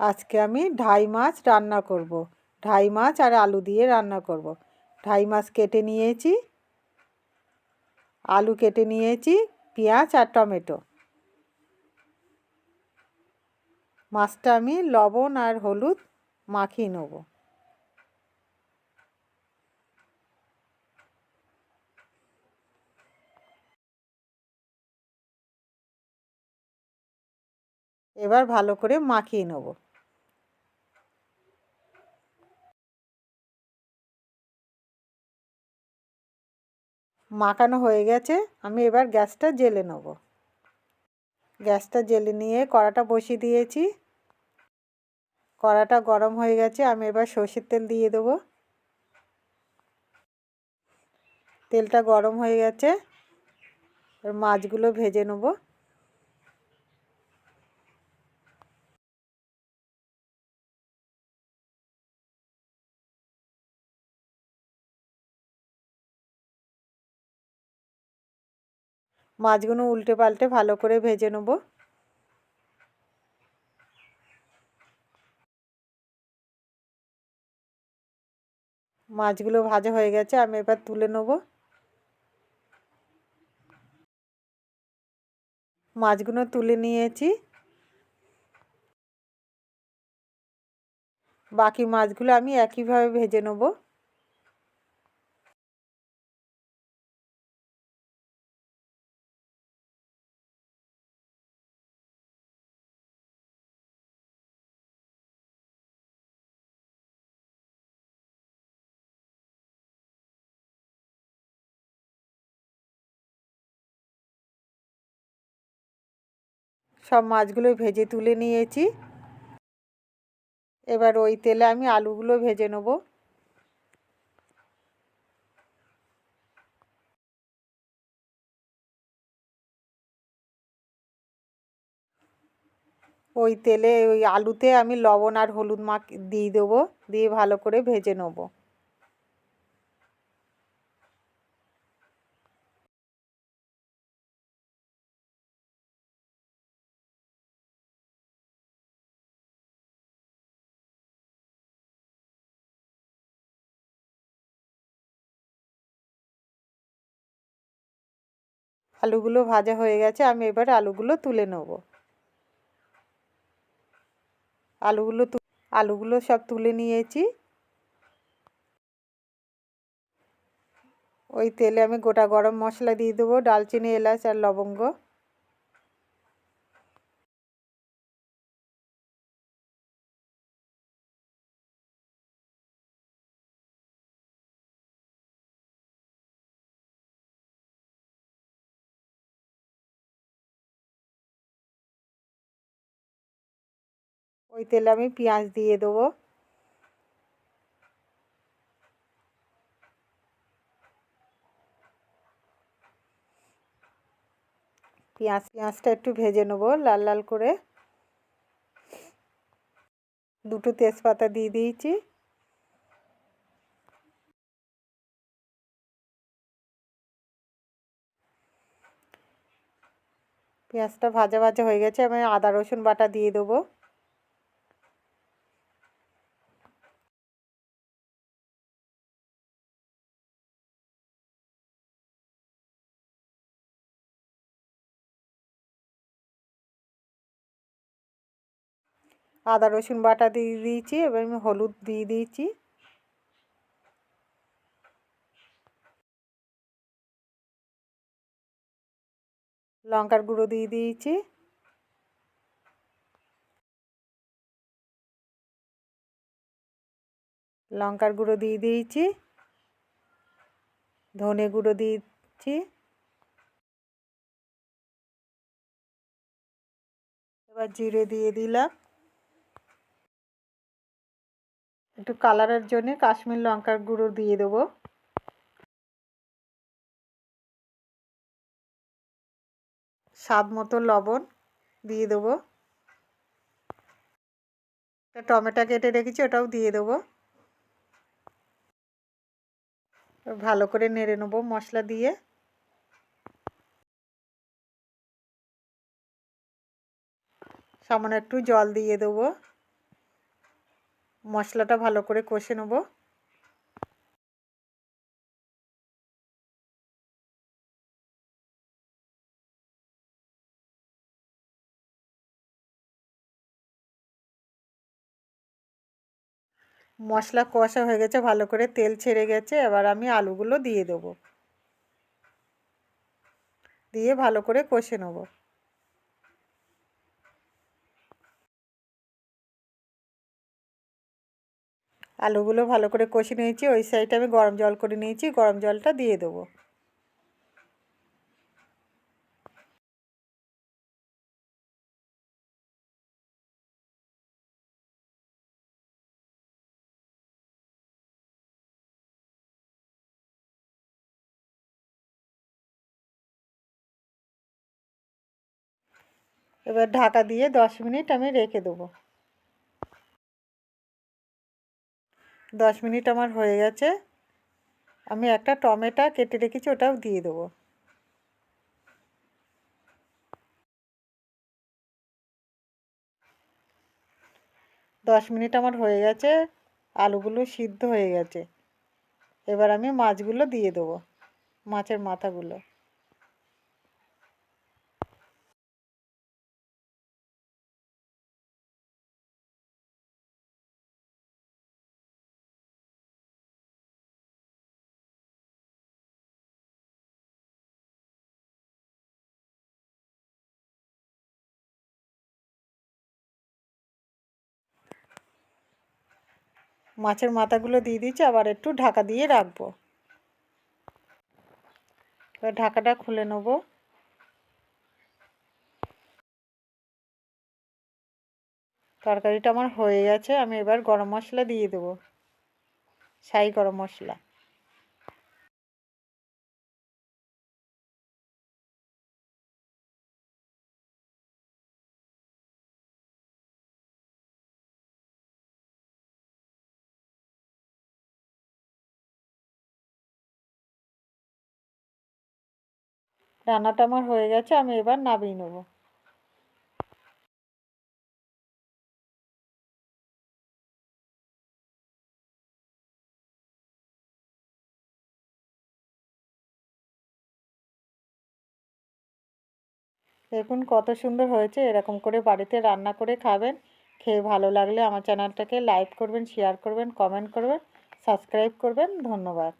আজকে আমি ঢাই মাছ রান্না করব। ঢাই মাছ আর আলু দিয়ে রান্না করব। ঢাই মাছ কেটে নিয়েছি আলু কেটে নিয়েছি, পেঁয়াজ আর টমেটো মাছটা আমি লবণ আর হলুদ মাখিয়ে নেব এবার ভালো করে মাখিয়ে নেব মাখানো হয়ে গেছে, আমি এবার গ্যাসটা জেলে নেব। গ্যাসটা জেলে নিয়ে কড়াটা বসিয়ে দিয়েছি। কড়াটা গরম হয়ে গেছে, আমি এবার সর্ষের তেল দিয়ে দেবো। তেলটা গরম হয়ে গেছে মাছগুলো ভেজে নেব। মাছগুলো উল্টে পাল্টে ভালো করে ভেজে নেব। মাছগুলো ভাজা হয়ে গেছে, আমি এবার তুলে নেব। মাছগুলো তুলে নিয়েছি। বাকি মাছগুলো আমি একইভাবে ভেজে নেব। সব মাছগুলো ভেজে তুলে নিয়েছি। এবার ওই তেলে আমি আলুগুলো ভেজে নেব। ওই তেলে ওই আলুতে আমি লবণ আর হলুদ মাখ দিয়ে দেবো, দিয়ে ভালো করে ভেজে নেব। আলুগুলো ভাজা হয়ে গেছে, আমি এবার আলুগুলো তুলে নেব। আলুগুলো আলুগুলো সব তুলে নিয়েছি। ওই তেলে আমি গোটা গরম মশলা দিয়ে দেবো, ডালচিনি, এলাচ আর লবঙ্গ। ওই তেলে আমি পেঁয়াজ দিয়ে দেবো। পেঁয়াজ, পেঁয়াজটা একটু ভেজে নেব লাল লাল করে। দুটো তেজপাতা দিয়ে দিয়েছি। পেঁয়াজটা ভাজা ভাজা হয়ে গেছে, আমি আদা রসুন বাটা দিয়ে দেবো। আদা, রসুন বাটা দিয়ে দিয়েছি, এবার আমি হলুদ দিয়ে দিয়েছি। লঙ্কার গুঁড়ো দিয়ে দিয়েছি। লঙ্কার গুঁড়ো দিয়ে দিয়েছি। ধনে গুঁড়ো দিয়েছি। এবার জিরে দিয়ে দিলাম। একটু কালারের জন্য কাশ্মীর লঙ্কার গুঁড়ো দিয়ে দেবো। স্বাদ মতো লবণ দিয়ে দেবো। টমেটো কেটে রেখেছি, ওটাও দিয়ে দেবো। ভালো করে নেড়ে নেব মশলা দিয়ে। সামান্য একটু জল দিয়ে দেবো। মশলাটা ভালো করে কষে নেব। মশলা কষা হয়ে গেছে, ভালো করে তেল ছেড়ে গেছে, এবার আমি আলুগুলো দিয়ে দেবো। দিয়ে ভালো করে কষে নেব। আলুগুলো ভালো করে কষে নিয়েছি, ওই সাইডে আমি গরম জল করে নিয়েছি, গরম জলটা দিয়ে দেবো। এবার ঢাকা দিয়ে দশ মিনিট আমি রেখে দেবো। দশ মিনিট আমার হয়ে গেছে। আমি একটা টমেটো কেটে রেখেছি, ওটাও দিয়ে দেবো। দশ মিনিট আমার হয়ে গেছে, আলুগুলো সিদ্ধ হয়ে গেছে। এবার আমি মাছগুলো দিয়ে দেবো, মাছের মাথাগুলো। মাছের মাথাগুলো দিয়ে দিচ্ছি আবার একটু ঢাকা দিয়ে রাখব। এবার ঢাকাটা খুলে নেব। তরকারিটা আমার হয়ে গেছে, আমি এবার গরম মশলা দিয়ে দেবো। সাই গরম মশলা। রান্নাটা আমার হয়ে গেছে, আমি এবার নামিয়ে নেব। দেখুন কত সুন্দর হয়েছে, এরকম করে বাড়িতে রান্না করে খাবেন। খেয়ে ভালো লাগলে আমার চ্যানেলটাকে লাইক করবেন, শেয়ার করবেন, কমেন্ট করবেন, সাবস্ক্রাইব করবেন। ধন্যবাদ।